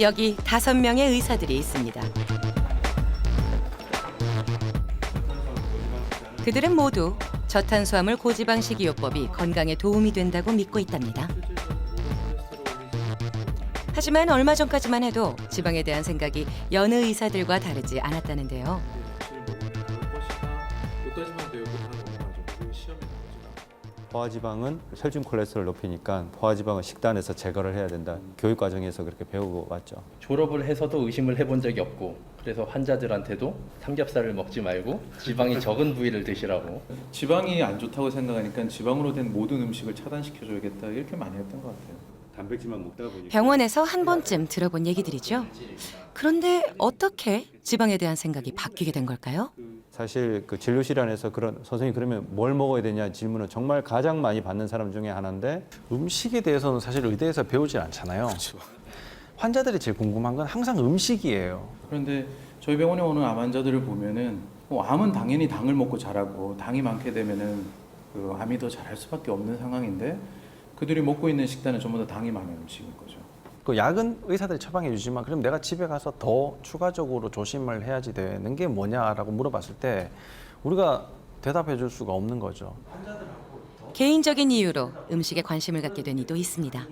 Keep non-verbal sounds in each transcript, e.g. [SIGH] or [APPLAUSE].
여기 다섯 명의 의사들이 있습니다. 그들은 모두 저탄수화물 고지방 식이요법이 건강에 도움이 된다고 믿고 있답니다. 하지만 얼마 전까지만 해도 지방에 대한 생각이 여느 의사들과 다르지 않았다는데요. 포화지방은 혈중 콜레스테롤 높이니까 포화지방은 식단에서 제거를 해야 된다. 교육 과정에서 그렇게 배우고 왔죠. 졸업을 해서도 의심을 해본 적이 없고 그래서 환자들한테도 삼겹살을 먹지 말고 지방이 적은 부위를 드시라고 지방이 안 좋다고 생각하니까 지방으로 된 모든 음식을 차단시켜줘야겠다 이렇게 많이 했던 것 같아요. 단백질만 먹다 보니까 병원에서 한 번쯤 들어본 얘기들이죠. 그런데 어떻게 지방에 대한 생각이 바뀌게 된 걸까요? 사실 그 진료실 안에서 그런 선생님 그러면 뭘 먹어야 되냐 질문을 정말 가장 많이 받는 사람 중에 하나인데 음식에 대해서는 사실 의대에서 배우질 않잖아요. 환자들이 제일 궁금한 건 항상 음식이에요. 그런데 저희 병원에 오는 암 환자들을 보면은 뭐 암은 당연히 당을 먹고 자라고 당이 많게 되면은 그 암이 더 자랄 수밖에 없는 상황인데 그들이 먹고 있는 식단은 전부 다 당이 많은 음식인 거죠. 그 약은 의사들이 처방해 주지만 그럼 내가 집에 가서 더 추가적으로 조심을 해야지 되는 게 뭐냐라고 물어봤을 때 우리가 대답해 줄 수가 없는 거죠. 개인적인 이유로 음식에 관심을 갖게 된 이도 있습니다.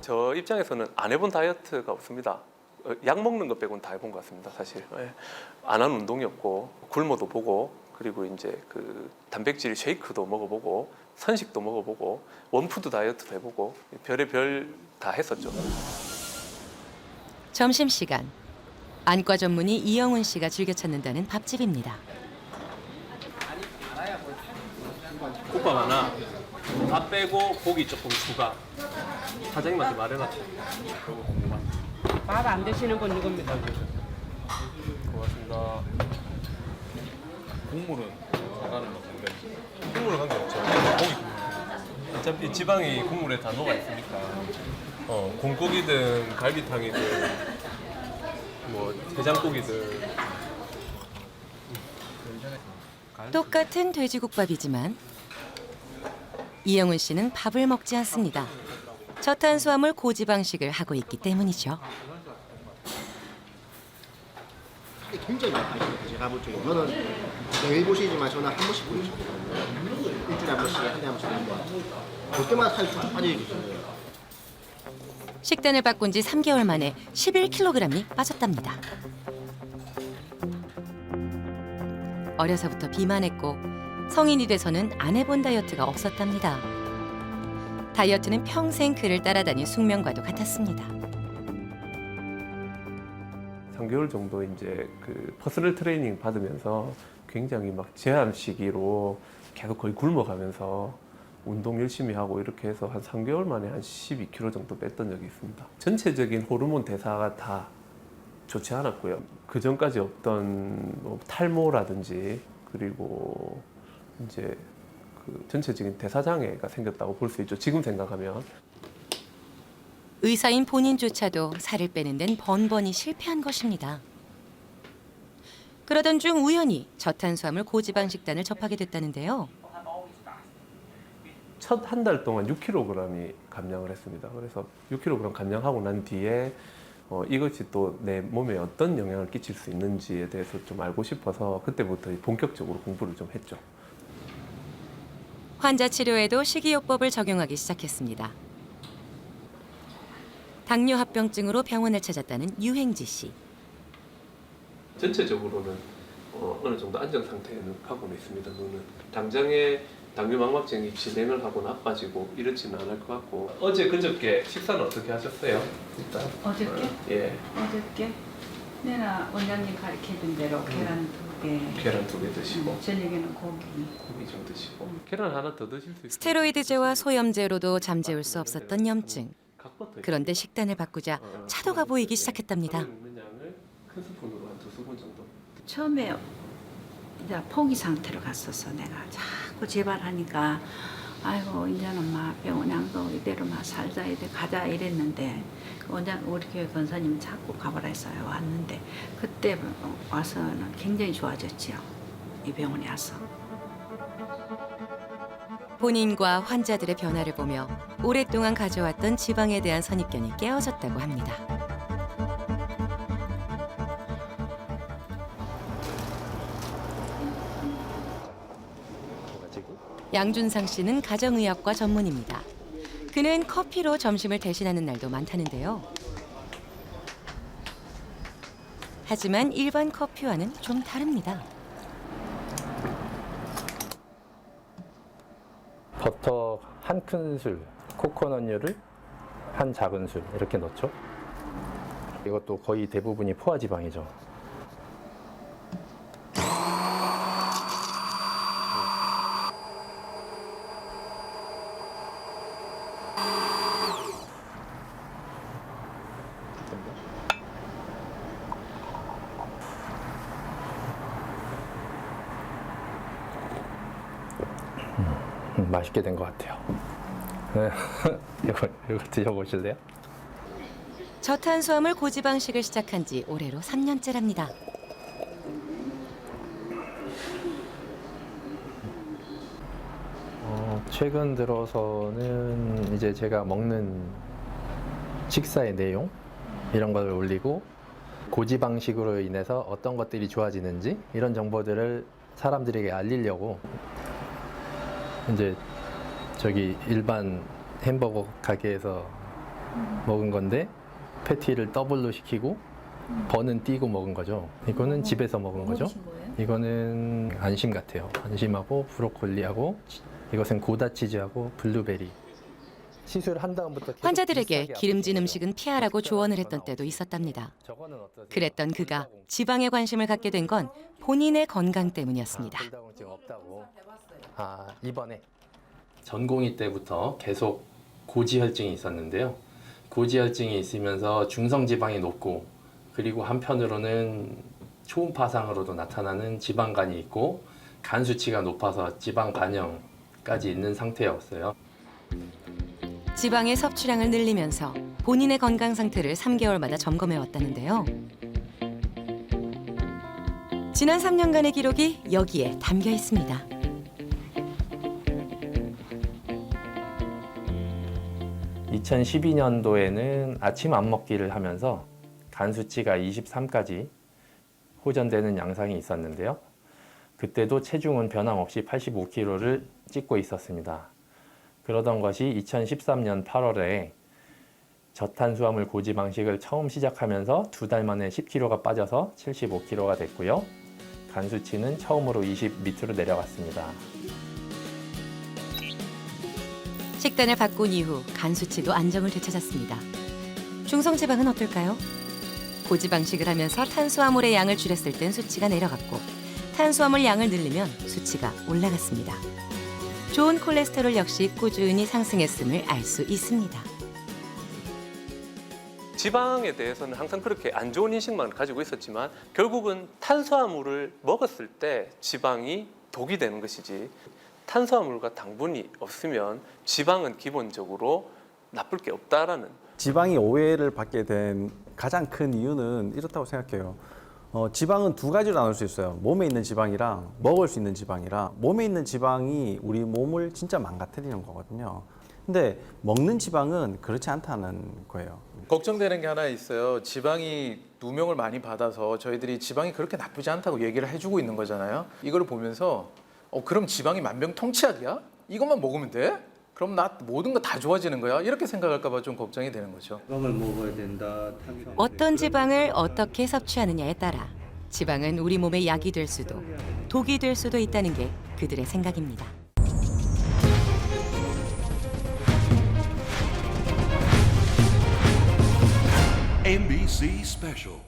저 입장에서는 안 해본 다이어트가 없습니다. 어, 약 먹는 것 빼고는 다 해본 것 같습니다, 사실. 예. 안 한 운동이 없고 굶어도 보고 그리고 이제 그 단백질 쉐이크도 먹어보고 선식도 먹어보고 원푸드 다이어트도 해보고 별의 별 다 했었죠. 점심시간. 안과 전문의 이영훈 씨가 즐겨 찾는다는 밥집입니다. 국밥 하나, 밥 빼고 고기 조금 추가. 사장님한테 말해놨죠. 밥안 드시는 분 누굽니까? 고맙습니다. 국물은 거 같은데. 국물 관계없죠. 고기 국물. 어차피 지방이 국물에 다 녹아 있으니까. 어, 곰고기든 갈비탕이든 뭐 해장국이든 똑같은 돼지국밥이지만 이영훈 씨는 밥을 먹지 않습니다. 저탄수화물 고지방식을 하고 있기 때문이죠. 굉장히 빠져요. 제가 볼 적에 저는 매일 보시지만 저는 한 번씩 보이거든요. 일주일에 한 번씩, 한 달에 한 번씩. 볼 때마다 살이 쫙 빠져 있거든요. 식단을 바꾼 지 3개월 만에 11kg이 빠졌답니다. 어려서부터 비만했고 성인이 돼서는 안 해본 다이어트가 없었답니다. 다이어트는 평생 그를 따라다닌 숙명과도 같았습니다. 3개월 정도 이제 그 퍼스널 트레이닝 받으면서 굉장히 막 제한 시기로 계속 거의 굶어가면서 운동 열심히 하고 이렇게 해서 한 3개월 만에 한 12kg 정도 뺐던 적이 있습니다. 전체적인 호르몬 대사가 다 좋지 않았고요. 그 전까지 없던 뭐 탈모라든지 그리고 이제 그 전체적인 대사 장애가 생겼다고 볼 수 있죠. 지금 생각하면 의사인 본인조차도 살을 빼는 데는 번번이 실패한 것입니다. 그러던 중 우연히 저탄수화물 고지방 식단을 접하게 됐다는데요. 첫 한 달 동안 6kg이 감량을 했습니다. 그래서 6kg 감량하고 난 뒤에 어, 이것이 또 내 몸에 어떤 영향을 끼칠 수 있는지에 대해서 좀 알고 싶어서 그때부터 본격적으로 공부를 좀 했죠. 환자 치료에도 식이요법을 적용하기 시작했습니다. 당뇨 합병증으로 병원을 찾았다는 유행지 씨. 전체적으로는 어, 느 정도 안정 상태에는 가고는 있습니다. 눈은 당장에 당뇨 망막증이 진행을 하고 나빠지고 이렇지는 않을 것 같고 어제 그저께 식사는 어떻게 하셨어요? 일단 어저께? 예 어저께? 내가 원장님 가르쳐준 대로 계란 두 개, 계란 두 개 드시고 저녁에는 고기. 고기 좀 드시고 계란 하나 더 드실 수 있어요. 스테로이드제와 소염제로도 잠재울 수 없었던 염증. 그런데 식단을 바꾸자 어, 차도가 보이기 시작했답니다. 큰 스푼으로. 처음에 이제 포기 상태로 갔었어. 내가 자꾸 재발하니까 아이고 이제는 막 병원 양도 이대로 막 살자 이대 가자 이랬는데 그 원장 우리 교회 권사님 자꾸 가보라 했어요. 왔는데 그때 와서는 굉장히 좋아졌지요. 이 병원에 와서. 본인과 환자들의 변화를 보며 오랫동안 가져왔던 지방에 대한 선입견이 깨어졌다고 합니다. 양준상 씨는 가정의학과 전문입니다. 그는 커피로 점심을 대신하는 날도 많다는데요. 하지만 일반 커피와는 좀 다릅니다. 버터 한 큰술, 코코넛류를 한 작은 술 이렇게 넣죠. 이것도 거의 대부분이 포화지방이죠. 음, 맛있게 된 것 같아요. 네. [LAUGHS] 이거, 이거 드셔보실래요? 저탄수화물 고지방식을 시작한 지 올해로 3년째랍니다. 어, 최근 들어서는 이제 제가 먹는 식사의 내용 이런 걸 올리고 고지방식으로 인해서 어떤 것들이 좋아지는지 이런 정보들을 사람들에게 알리려고 이제 저기 일반 햄버거 가게에서 먹은 건데 패티를 더블로 시키고 버는 띄고 먹은 거죠. 이거는 집에서 먹은 거죠. 이거는 안심 같아요. 안심하고 브로콜리하고 이것은 고다 치즈하고 블루베리. 시술한 다음부터 계속 환자들에게 기름진 아프거든요. 음식은 피하라고 조언을 했던. 때도 있었답니다. 저거는 어떠세요? 그랬던 그가 지방에 관심을 갖게 된 건 본인의 건강 때문이었습니다. 아, 불다공증 없다고. 아 이번에 전공의 때부터 계속 고지혈증이 있었는데요. 고지혈증이 있으면서 중성지방이 높고 그리고 한편으로는 초음파상으로도 나타나는 지방간이 있고 간 수치가 높아서 지방 반영까지 있는 상태였어요. 지방의 섭취량을 늘리면서 본인의 건강 상태를 3개월마다 점검해 왔다는데요. 지난 3년간의 기록이 여기에 담겨 있습니다. 2012년도에는 아침 안 먹기를 하면서 간 수치가 23까지 호전되는 양상이 있었는데요. 그때도 체중은 변함없이 85kg를 찍고 있었습니다. 그러던 것이 2013년 8월에 저탄수화물 고지방식을 처음 시작하면서 두 달 만에 10kg가 빠져서 75kg가 됐고요. 간 수치는 처음으로 20 밑으로 내려갔습니다. 식단을 바꾼 이후 간 수치도 안정을 되찾았습니다. 중성 지방은 어떨까요? 고지방식을 하면서 탄수화물의 양을 줄였을 땐 수치가 내려갔고 탄수화물 양을 늘리면 수치가 올라갔습니다. 좋은 콜레스테롤 역시 꾸준히 상승했음을 알 수 있습니다. 지방에 대해서는 항상 그렇게 안 좋은 인식만 가지고 있었지만 결국은 탄수화물을 먹었을 때 지방이 독이 되는 것이지 탄수화물과 당분이 없으면 지방은 기본적으로 나쁠 게 없다라는 지방이 오해를 받게 된 가장 큰 이유는 이렇다고 생각해요. 어, 지방은 두 가지로 나눌 수 있어요. 몸에 있는 지방이랑 먹을 수 있는 지방이랑 몸에 있는 지방이 우리 몸을 진짜 망가뜨리는 거거든요. 근데 먹는 지방은 그렇지 않다는 거예요. 걱정되는 게 하나 있어요. 지방이 누명을 많이 받아서 저희들이 지방이 그렇게 나쁘지 않다고 얘기를 해주고 있는 거잖아요. 이걸 보면서 어 그럼 지방이 만병통치약이야? 이것만 먹으면 돼? 그럼 나 모든 거 다 좋아지는 거야? 이렇게 생각할까 봐 좀 걱정이 되는 거죠. 지방을 먹어야 된다. 탄수화물. 어떤 지방을 어떻게 섭취하느냐에 따라 지방은 우리 몸의 약이 될 수도 독이 될 수도 있다는 게 그들의 생각입니다. NBC Special.